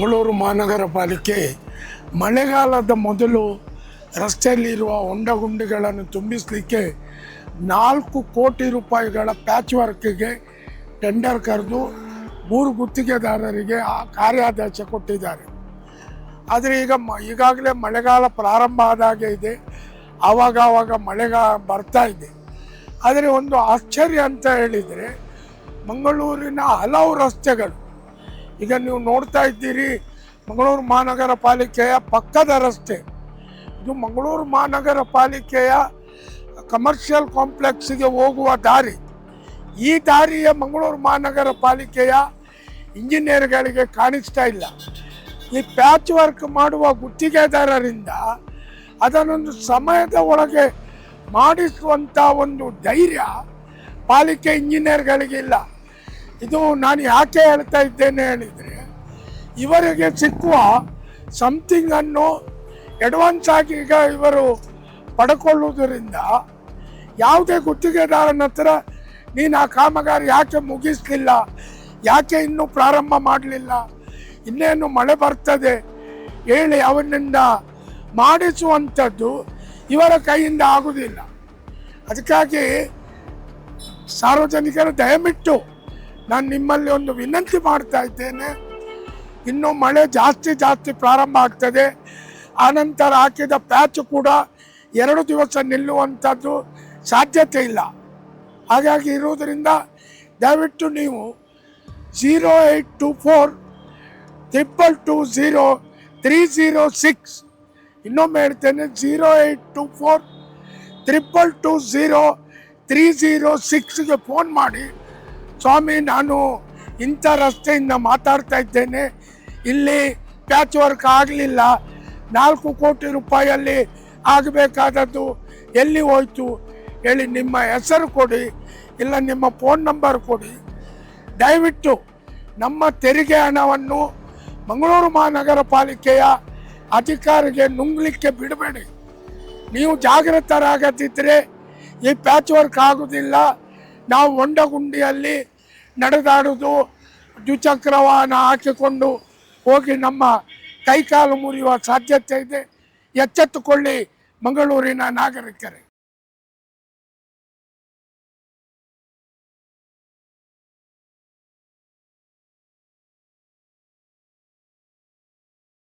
ಮಂಗಳೂರು ಮಹಾನಗರ ಪಾಲಿಕೆ ಮಳೆಗಾಲದ ಮೊದಲು ರಸ್ತೆಯಲ್ಲಿರುವ ಹೊಂಡಗುಂಡಿಗಳನ್ನು ತುಂಬಿಸಲಿಕ್ಕೆ ನಾಲ್ಕು ಕೋಟಿ ರೂಪಾಯಿಗಳ ಪ್ಯಾಚ್ ವರ್ಕ್ಗೆ ಟೆಂಡರ್ ಕರೆದು ಮೂರು ಗುತ್ತಿಗೆದಾರರಿಗೆ ಆ ಕಾರ್ಯಾದೇಶ ಕೊಟ್ಟಿದ್ದಾರೆ. ಆದರೆ ಈಗ ಮ, ಈಗಾಗಲೇ ಮಳೆಗಾಲ ಪ್ರಾರಂಭ ಆದಾಗೆ ಇದೆ. ಆವಾಗ ಆವಾಗ ಮಳೆಗಾ, ಬರ್ತಾ ಇದೆ. ಆದರೆ ಒಂದು ಆಶ್ಚರ್ಯ ಅಂತ ಹೇಳಿದರೆ, ಮಂಗಳೂರಿನ ಹಲವು ರಸ್ತೆಗಳು ಈಗ ನೀವು ನೋಡ್ತಾ ಇದ್ದೀರಿ, ಮಂಗಳೂರು ಮಹಾನಗರ ಪಾಲಿಕೆಯ ಪಕ್ಕದ ರಸ್ತೆ ಇದು ಮಂಗಳೂರು ಮಹಾನಗರ ಪಾಲಿಕೆಯ ಕಮರ್ಷಿಯಲ್ ಕಾಂಪ್ಲೆಕ್ಸ್ಗೆ ಹೋಗುವ ದಾರಿ. ಈ ದಾರಿಯ ಮಂಗಳೂರು ಮಹಾನಗರ ಪಾಲಿಕೆಯ ಇಂಜಿನಿಯರ್ಗಳಿಗೆ ಕಾಣಿಸ್ತಾ ಇಲ್ಲ. ಈ ಪ್ಯಾಚ್ ವರ್ಕ್ ಮಾಡುವ ಗುತ್ತಿಗೆದಾರರಿಂದ ಅದನ್ನೊಂದು ಸಮಯದ ಒಳಗೆ ಮಾಡಿಸುವಂಥ ಒಂದು ಧೈರ್ಯ ಪಾಲಿಕೆ ಇಂಜಿನಿಯರ್ಗಳಿಗಿಲ್ಲ ಇದು ನಾನು ಯಾಕೆ ಹೇಳ್ತಾ ಇದ್ದೇನೆ ಹೇಳಿದರೆ, ಇವರಿಗೆ ಸಿಕ್ಕುವ ಸಮಥಿಂಗನ್ನು ಅಡ್ವಾನ್ಸ್ ಆಗಿ ಈಗ ಇವರು ಪಡ್ಕೊಳ್ಳುವುದರಿಂದ ಯಾವುದೇ ಗುತ್ತಿಗೆದಾರನ ಹತ್ರ ನೀನು ಆ ಕಾಮಗಾರಿ ಯಾಕೆ ಮುಗಿಸ್ಲಿಲ್ಲ, ಯಾಕೆ ಇನ್ನೂ ಪ್ರಾರಂಭ ಮಾಡಲಿಲ್ಲ, ಇನ್ನೇನು ಮಳೆ ಬರ್ತದೆ ಹೇಳಿ ಅವನಿಂದ ಮಾಡಿಸುವಂಥದ್ದು ಇವರ ಕೈಯಿಂದ ಆಗುವುದಿಲ್ಲ ಅದಕ್ಕಾಗಿ ಸಾರ್ವಜನಿಕರು ದಯವಿಟ್ಟು ನಾನು ನಿಮ್ಮಲ್ಲಿ ಒಂದು ವಿನಂತಿ ಮಾಡ್ತಾ ಇದ್ದೇನೆ. ಇನ್ನು ಮಳೆ ಜಾಸ್ತಿ ಜಾಸ್ತಿ ಪ್ರಾರಂಭ ಆಗ್ತದೆ. ಆನಂತರ ಹಾಕಿದ ಪ್ಯಾಚ್ ಕೂಡ ಎರಡು ದಿವಸ ನಿಲ್ಲುವಂಥದ್ದು ಸಾಧ್ಯತೆ ಇಲ್ಲ. ಹಾಗಾಗಿ ಇರುವುದರಿಂದ ದಯವಿಟ್ಟು ನೀವು zero eight two four triple two zero three zero six ಇನ್ನೊಮ್ಮೆ ಹೇಳ್ತೇನೆ zero eight two four triple two zero three zero ಸಿಕ್ಸ್ಗೆ phone ಮಾಡಿ. ಸ್ವಾಮಿ, ನಾನು ಇಂಥ ರಸ್ತೆಯಿಂದ ಮಾತಾಡ್ತಾ ಇದ್ದೇನೆ. ಇಲ್ಲಿ ಪ್ಯಾಚ್ ವರ್ಕ್ ಆಗಲಿಲ್ಲ. ನಾಲ್ಕು ಕೋಟಿ ರೂಪಾಯಲ್ಲಿ ಆಗಬೇಕಾದದ್ದು ಎಲ್ಲಿ ಹೋಯಿತು? ಹೇಳಿ ನಿಮ್ಮ ಹೆಸರು ಕೊಡಿ, ಇಲ್ಲ ನಿಮ್ಮ ಫೋನ್ ನಂಬರ್ ಕೊಡಿ. ದಯವಿಟ್ಟು ನಮ್ಮ ತೆರಿಗೆ ಹಣವನ್ನು ಮಂಗಳೂರು ಮಹಾನಗರ ಪಾಲಿಕೆಯ ಅಧಿಕಾರಿಗೆ ನುಂಗ್ಲಿಕ್ಕೆ ಬಿಡಬೇಡಿ. ನೀವು ಜಾಗೃತರಾಗದಿದ್ದರೆ ಈ ಪ್ಯಾಚ್ ವರ್ಕ್ ಆಗುವುದಿಲ್ಲ ನಾವು ಹೊಂಡಗುಂಡಿಯಲ್ಲಿ ನಡೆದಾಡುವುದು ದ್ವಿಚಕ್ರ ವಾಹನ ಹಾಕಿಕೊಂಡು ಹೋಗಿ ನಮ್ಮ ಕೈಕಾಲು ಮುರಿಯುವ ಸಾಧ್ಯತೆ ಇದೆ. ಎಚ್ಚೆತ್ತುಕೊಳ್ಳಿ ಮಂಗಳೂರಿನ ನಾಗರಿಕರೇ.